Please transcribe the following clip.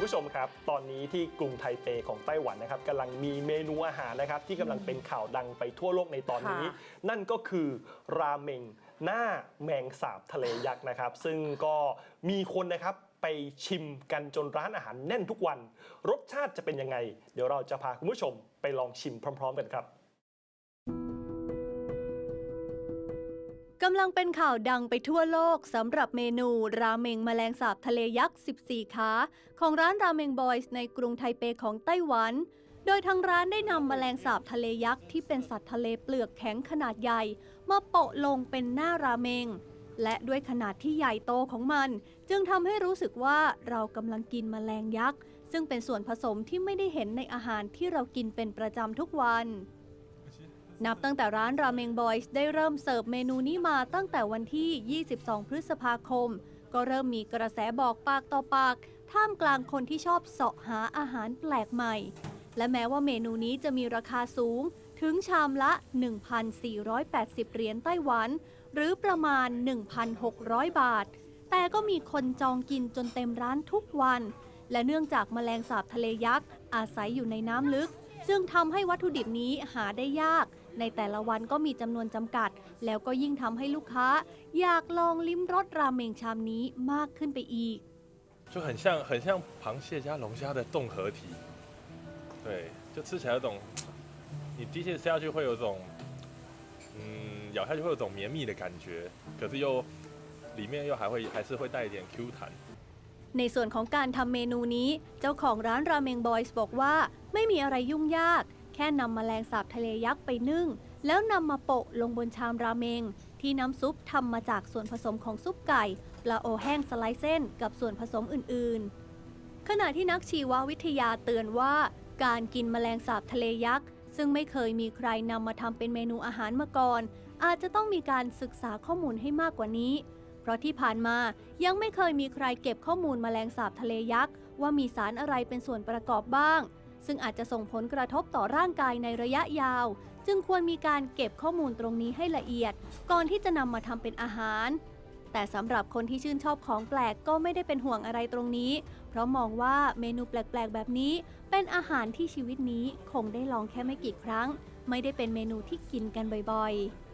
คุณผู้ชมครับ ตอนนี้ที่กรุงไทเปของไต้หวันนะครับกำลังมีเมนูอาหารนะครับ ที่กำลังเป็นข่าวดังไปทั่วโลกในตอนนี้ค่ะนั่นก็คือราเมงหน้าแมงสาบทะเลยักษ์นะครับ ซึ่งก็มีคนนะครับไปชิมกันจนร้านอาหารแน่นทุกวัน รสชาติจะเป็นยังไง เดี๋ยวเราจะพาคุณผู้ชมไปลองชิมพร้อม ๆ กันครับ กำลังเป็นข่าวดังไปทั่วโลกสำหรับเมนูราเมงแมลงสาบทะเลยักษ์ 14 ขา ของร้านราเมงบอยส์ในกรุงไทเปของไต้หวัน โดยทางร้านได้นำแมลงสาบทะเลยักษ์ที่เป็นสัตว์ทะเลเปลือกแข็งขนาดใหญ่ มาโปะลงเป็นหน้าราเมง และด้วยขนาดที่ใหญ่โตของมัน จึงทำให้รู้สึกว่าเรากำลังกินแมลงยักษ์ ซึ่งเป็นส่วนผสมที่ไม่ได้เห็นในอาหารที่เรากินเป็นประจำทุกวัน นับตั้งแต่ร้านราเมงบอยส์ได้เริ่มเสิร์ฟเมนูนี้มาตั้งแต่วันที่ 22 พฤษภาคม ก็เริ่มมีกระแสบอกปากต่อปาก ท่ามกลางคนที่ชอบเสาะหาอาหารแปลกใหม่ และแม้ว่าเมนูนี้จะมีราคาสูงถึงชามละ 1,480 เหรียญไต้หวัน หรือประมาณ 1,600 บาท แต่ก็มีคนจองกินจนเต็มร้านทุกวัน และเนื่องจากแมลงสาบทะเลยักษ์อาศัยอยู่ในน้ำลึก จึงทำให้วัตถุดิบนี้หาได้ยาก ในแต่ละวันก็มีจำนวนจำกัด แล้วก็ยิ่งทำให้ลูกค้า อยากลองลิ้มรสราเมงชามนี้มากขึ้นไปอีก 就很像很像螃蟹加龙虾的综合体，对，就吃起来有种，你第一次吃下去会有种，嗯，咬下去会有种绵密的感觉，可是又里面又还会还是会带一点 Q 弹。 ในส่วนของการทำเมนูนี้ เจ้าของร้านราเมงบอยส์บอกว่า ไม่มีอะไรยุ่งยาก แค่นำมแมลงสาบทะเลยักษ์ไปนึ่ง แล้วนำมาโปะลงบนชามราเมง ที่น้ำซุปทำมาจากส่วนผสมของซุปไก่ปลาโอแห้งสไลด์เส้น กับส่วนผสมอื่นๆ ขณะที่นักชีววิทยาเตือนว่า การกินแมลงสาบทะเลยักษ์ซึ่งไม่เคยมีใครนำมาทำเป็นเมนูอาหารมาก่อน อาจจะต้องมีการศึกษาข้อมูลให้มากกว่านี้ ราะที่ผ่านมายังไม่เคยมีใครเก็บข้อมูลแมลงสาบทะเลยักษ์ ว่ามีสารอะไรเป็นส่วนประกอบบ้าง ซึ่งอาจจะส่งผลกระทบต่อร่างกายในระยะยาว จึงควรมีการเก็บข้อมูลตรงนี้ให้ละเอียด ก่อนที่จะนำมาทำเป็นอาหาร แต่สำหรับคนที่ชื่นชอบของแปลกก็ไม่ได้เป็นห่วงอะไรตรงนี้ เพราะมองว่าเมนูแปลกๆ แบบนี้ เป็นอาหารที่ชีวิตนี้คงได้ลองแค่ไม่กี่ครั้ง ไม่ได้เป็นเมนูที่กินกันบ่อยๆ